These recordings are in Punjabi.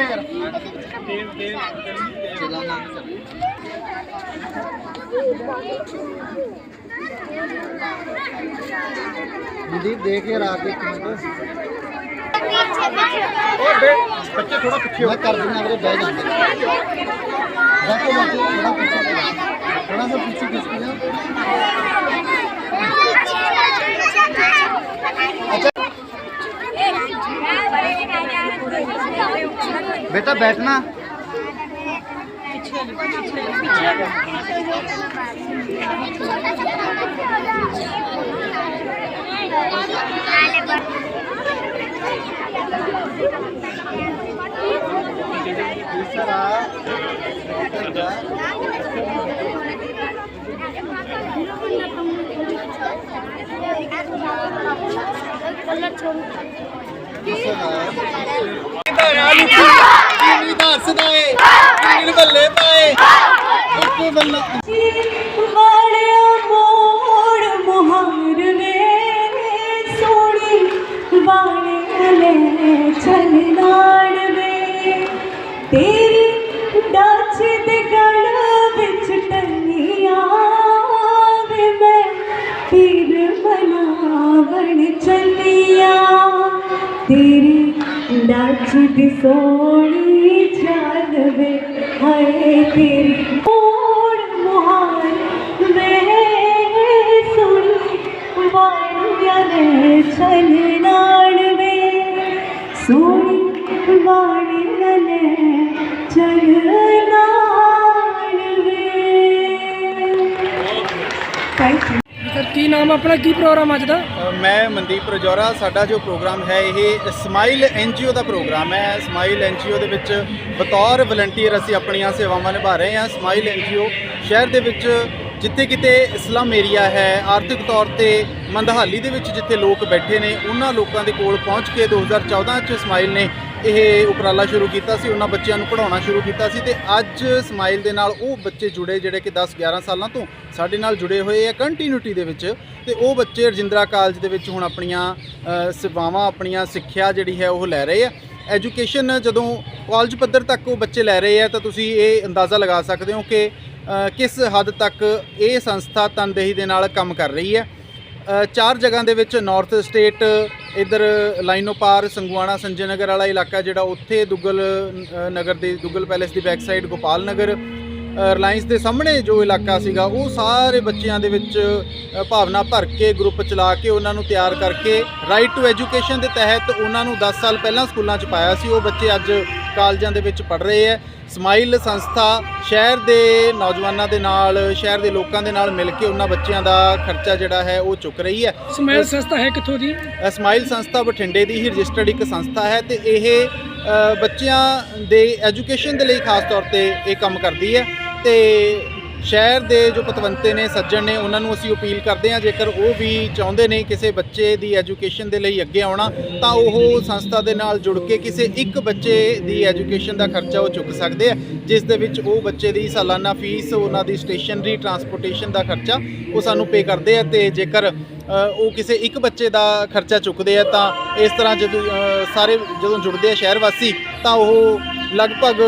ਯਾਰ। ਮਨਦੀਪ ਦੇਖ ਕੇ ਆ ਕੇ ਇੱਕ ਮਿੰਟ। ਬੱਚੇ ਥੋੜਾ ਪਿੱਛੇ ਹੋ। ਕਰ ਦਿੰਦਾ ਅਗਰੇ ਬਹਿ ਜਾਂਦੇ ਬੈਠੋ ਬੈਠੋ ਥੋੜਾ बेटा बैठना। ਕਿੰਨੀ ਦੱਸਦਾ ਏ ਕਿੰਨੀ ਬੱਲੇ ਪਾਏ? ਇੱਕੋ ਬੱਲਾ ਵਾਲਿਆ ਮੋੜ ਮੁਹਾਰ ਵੇ ਸੋਣੀ ਵਾਲਿਆ ਲੈ ਚੱਲ ਨਾੜ ਵੇ ਤੇਰੀ ਡਾਚ ਦੇ ਗਲ ਵਿੱਚ ਟੰਗੀਆਂ ਵੇ ਮੈਂ ਪੀਰ ਮਨਾਵਣ ਚੱਲੀਆਂ। ਤੇਰੀ ਡਾਚ ਦੀ ਸੋਣੀ ਚਾਲ ਵੇ ਹਾਏ ਤੇਰੀ ਮੋੜ ਮੁਹਾਰ ਵੇ ਸੁਣੀ ਵਾਲਿਆ ਲੈ ਚੱਲ ਨਾੜ ਵੇ ਸੋਣੀ ਵਾਲਿਆ ਕੀ ਨਾਮ ਆ ਆਪਣਾ? ਕੀ ਪ੍ਰੋਗਰਾਮ ਅੱਜ ਦਾ? ਮੈਂ ਮਨਦੀਪ ਰਜੌਰਾ। ਸਾਡਾ ਜੋ ਪ੍ਰੋਗਰਾਮ ਹੈ, ਇਹ ਸਮਾਈਲ ਐਨਜੀਓ ਦਾ ਪ੍ਰੋਗਰਾਮ ਹੈ। ਸਮਾਈਲ ਐਨਜੀਓ ਦੇ ਵਿੱਚ ਬਤੌਰ ਵਲੰਟੀਅਰ ਅਸੀਂ ਆਪਣੀਆਂ ਸੇਵਾਵਾਂ ਨਿਭਾ ਰਹੇ ਹਾਂ। ਸਮਾਈਲ ਐਨਜੀਓ ਸ਼ਹਿਰ ਦੇ ਵਿੱਚ ਜਿੱਥੇ ਕਿਤੇ ਇਸਲਾਮ ਏਰੀਆ ਹੈ, ਆਰਥਿਕ ਤੌਰ ਤੇ ਮੰਦਹਾਲੀ ਦੇ ਵਿੱਚ ਜਿੱਥੇ ਲੋਕ ਬੈਠੇ ਨੇ, ਉਹਨਾਂ ਲੋਕਾਂ ਦੇ ਕੋਲ ਪਹੁੰਚ ਕੇ 2014 ਚ ਸਮਾਈਲ ਨੇ ਇਹ ਉਪਰਾਲਾ ਸ਼ੁਰੂ ਕੀਤਾ ਸੀ, ਉਹਨਾਂ ਬੱਚਿਆਂ ਨੂੰ ਪੜਾਉਣਾ ਸ਼ੁਰੂ ਕੀਤਾ ਸੀ ਤੇ ਅੱਜ ਸਮਾਈਲ ਦੇ ਨਾਲ ਉਹ ਬੱਚੇ ਜੁੜੇ ਜਿਹੜੇ ਕਿ 10 11 ਸਾਲਾਂ ਤੋਂ ਸਾਡੇ ਨਾਲ ਜੁੜੇ ਹੋਏ ਆ ਕੰਟੀਨਿਊਟੀ ਦੇ ਵਿੱਚ ਤੇ ਉਹ ਬੱਚੇ ਰਜਿੰਦਰਾ ਕਾਲਜ ਦੇ ਵਿੱਚ ਹੁਣ ਆਪਣੀਆਂ ਸੇਵਾਵਾਂ, ਆਪਣੀਆਂ ਸਿੱਖਿਆ ਜਿਹੜੀ ਹੈ ਉਹ ਲੈ ਰਹੇ ਆ। ਐਜੂਕੇਸ਼ਨ ਜਦੋਂ ਕਾਲਜ ਪੱਧਰ ਤੱਕ ਉਹ ਬੱਚੇ ਲੈ ਰਹੇ ਆ ਤਾਂ ਤੁਸੀਂ ਇਹ ਅੰਦਾਜ਼ਾ ਲਗਾ ਸਕਦੇ ਹੋ ਕਿ ਕਿਸ ਹੱਦ ਤੱਕ ਇਹ ਸੰਸਥਾ ਤਨਦੇਹੀ ਦੇ ਨਾਲ ਕੰਮ ਕਰ ਰਹੀ ਹੈ। ਚਾਰ ਜਗ੍ਹਾ ਦੇ ਵਿੱਚ ਨਾਰਥ ਸਟੇਟ ਇਧਰ ਲਾਈਨੋ ਪਾਰ ਸੰਗਵਾਣਾ ਸੰਜੇ ਨਗਰ ਵਾਲਾ ਇਲਾਕਾ ਜਿਹੜਾ ਉੱਥੇ ਦੁੱਗਲ ਨਗਰ ਦੇ ਦੁੱਗਲ ਪੈਲੇਸ ਦੀ back side Gopal Nagar Reliance ਦੇ ਸਾਹਮਣੇ ਜੋ ਇਲਾਕਾ ਸੀਗਾ, ਉਹ ਸਾਰੇ ਬੱਚਿਆਂ ਦੇ ਵਿੱਚ ਭਾਵਨਾ ਭਰ ਕੇ ਗਰੁੱਪ ਚਲਾ ਕੇ ਉਹਨਾਂ ਨੂੰ ਤਿਆਰ ਕਰਕੇ ਰਾਈਟ ਟੂ ਐਜੂਕੇਸ਼ਨ ਦੇ ਤਹਿਤ ਉਹਨਾਂ ਨੂੰ 10 ਸਾਲ ਪਹਿਲਾਂ ਸਕੂਲਾਂ 'ਚ ਪਾਇਆ ਸੀ। ਉਹ ਬੱਚੇ ਅੱਜ ਕਾਲਜਾਂ ਦੇ ਵਿੱਚ ਪੜ ਰਹੇ ਹੈ। ਸਮਾਈਲ ਸੰਸਥਾ ਸ਼ਹਿਰ ਦੇ ਨੌਜਵਾਨਾਂ ਦੇ ਨਾਲ ਸ਼ਹਿਰ ਦੇ ਲੋਕਾਂ ਦੇ ਨਾਲ ਮਿਲ ਕੇ ਉਹਨਾਂ ਬੱਚਿਆਂ ਦਾ ਖਰਚਾ ਜਿਹੜਾ ਹੈ ਉਹ ਚੁੱਕ ਰਹੀ ਹੈ। ਸਮੈਲ ਸੰਸਥਾ ਹੈ ਕਿੱਥੋਂ ਦੀ ਅ, ਸਮਾਈਲ ਸੰਸਥਾ ਬਠਿੰਡੇ ਦੀ ਹੀ ਰਜਿਸਟਰਡ ਇੱਕ ਸੰਸਥਾ ਹੈ ਤੇ ਇਹ ਬੱਚਿਆਂ ਦੇ ਐਜੂਕੇਸ਼ਨ ਦੇ ਲਈ ਖਾਸ ਤੌਰ ਤੇ ਇਹ ਕੰਮ ਕਰਦੀ ਹੈ ਤੇ ਸ਼ਹਿਰ ਦੇ ਜੋ ਪਤਵੰਤੇ ਨੇ, ਸੱਜਣ ਨੇ, ਉਹਨਾਂ ਨੂੰ ਅਸੀਂ ਅਪੀਲ ਕਰਦੇ ਹਾਂ, ਜੇਕਰ ਉਹ ਵੀ ਚਾਹੁੰਦੇ ਨੇ ਕਿਸੇ ਬੱਚੇ ਦੀ ਐਜੂਕੇਸ਼ਨ ਦੇ ਲਈ ਅੱਗੇ ਆਉਣਾ, ਤਾਂ ਉਹ ਸੰਸਥਾ ਦੇ ਨਾਲ ਜੁੜ ਕੇ ਕਿਸੇ ਇੱਕ ਬੱਚੇ ਦੀ ਐਜੂਕੇਸ਼ਨ ਦਾ ਖਰਚਾ ਉਹ ਚੁੱਕ ਸਕਦੇ ਆ, ਜਿਸ ਦੇ ਵਿੱਚ ਉਹ ਬੱਚੇ ਦੀ ਸਾਲਾਨਾ ਫੀਸ, ਉਹਨਾਂ ਦੀ ਸਟੇਸ਼ਨਰੀ, ਟਰਾਂਸਪੋਰਟੇਸ਼ਨ ਦਾ ਖਰਚਾ ਉਹ ਸਾਨੂੰ ਪੇ ਕਰਦੇ ਆ, ਤੇ ਜੇਕਰ ਉਹ ਕਿਸੇ ਇੱਕ ਬੱਚੇ ਦਾ ਖਰਚਾ ਚੁੱਕਦੇ ਆ, ਤਾਂ ਇਸ ਤਰ੍ਹਾਂ ਜਦੋਂ ਸਾਰੇ ਜਦੋਂ ਜੁੜਦੇ ਆ ਸ਼ਹਿਰ ਵਾਸੀ, ਤਾਂ ਉਹ ਲਗਭਗ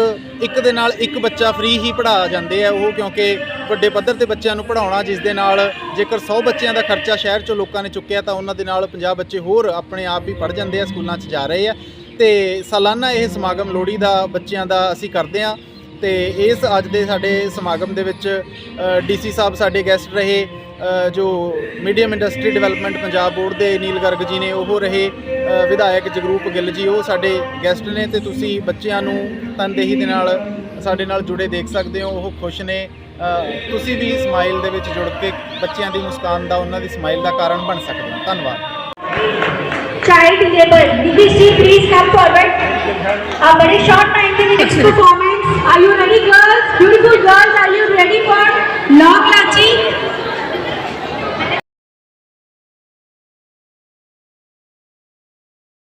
ਇੱਕ ਦੇ ਨਾਲ ਇੱਕ ਬੱਚਾ ਫ੍ਰੀ ਹੀ ਪੜ੍ਹਾ ਜਾਂਦੇ ਆ ਉਹ, ਕਿਉਂਕਿ ਵੱਡੇ ਪੱਧਰ ਤੇ ਬੱਚਿਆਂ ਨੂੰ ਪੜ੍ਹਾਉਣਾ, ਜਿਸ ਦੇ ਨਾਲ ਜੇਕਰ 100 ਬੱਚਿਆਂ ਦਾ ਖਰਚਾ ਸ਼ਹਿਰ 'ਚੋਂ ਲੋਕਾਂ ਨੇ ਚੁੱਕਿਆ, ਤਾਂ ਉਹਨਾਂ ਦੇ ਨਾਲ 50 ਬੱਚੇ ਹੋਰ ਆਪਣੇ ਆਪ ਹੀ ਪੜ੍ਹ ਜਾਂਦੇ ਆ, ਸਕੂਲਾਂ 'ਚ ਜਾ ਰਹੇ ਆ। ਤੇ ਸਾਲਾਨਾ ਇਹ ਸਮਾਗਮ ਲੋਹੜੀ ਦਾ ਬੱਚਿਆਂ ਦਾ ਅਸੀਂ ਕਰਦੇ ਆ। ਤੇ ਇਸ ਅੱਜ ਦੇ ਸਾਡੇ ਸਮਾਗਮ ਦੇ ਵਿੱਚ ਡੀਸੀ ਸਾਹਿਬ ਸਾਡੇ ਗੈਸਟ ਰਹੇ ਜੋ medium industry development Punjab board ਦੇ ਨੀਲ ਗਰਗ ਜੀ ਨੇ ਉਹ ਰਹੇ ਵਿਧਾਇਕ ਜਗਰੂਪ ਗਿੱਲ ਜੀ ਉਹ ਸਾਡੇ ਗੈਸਟ ਨੇ ਤੇ ਤੁਸੀਂ ਬੱਚਿਆਂ ਨੂੰ ਤਨਦੇਹੀ ਦੇ ਨਾਲ ਸਾਡੇ ਨਾਲ ਜੁੜੇ ਦੇਖ ਸਕਦੇ ਹੋ ਉਹ ਖੁਸ਼ ਨੇ ਤੁਸੀਂ ਵੀ ਸਮਾਈਲ ਦੇ ਵਿੱਚ ਜੁੜ ਕੇ ਬੱਚਿਆਂ ਦੀ ਮੁਸਕਾਨ ਦਾ ਉਹਨਾਂ ਦੀ ਸਮਾਈਲ ਦਾ ਕਾਰਨ ਬਣ ਸਕਦੇ ਹੋ ਧੰਨਵਾਦ child labor. DVC, please come forward. A very short time के next performance. Are you ready, girls? Beautiful girls,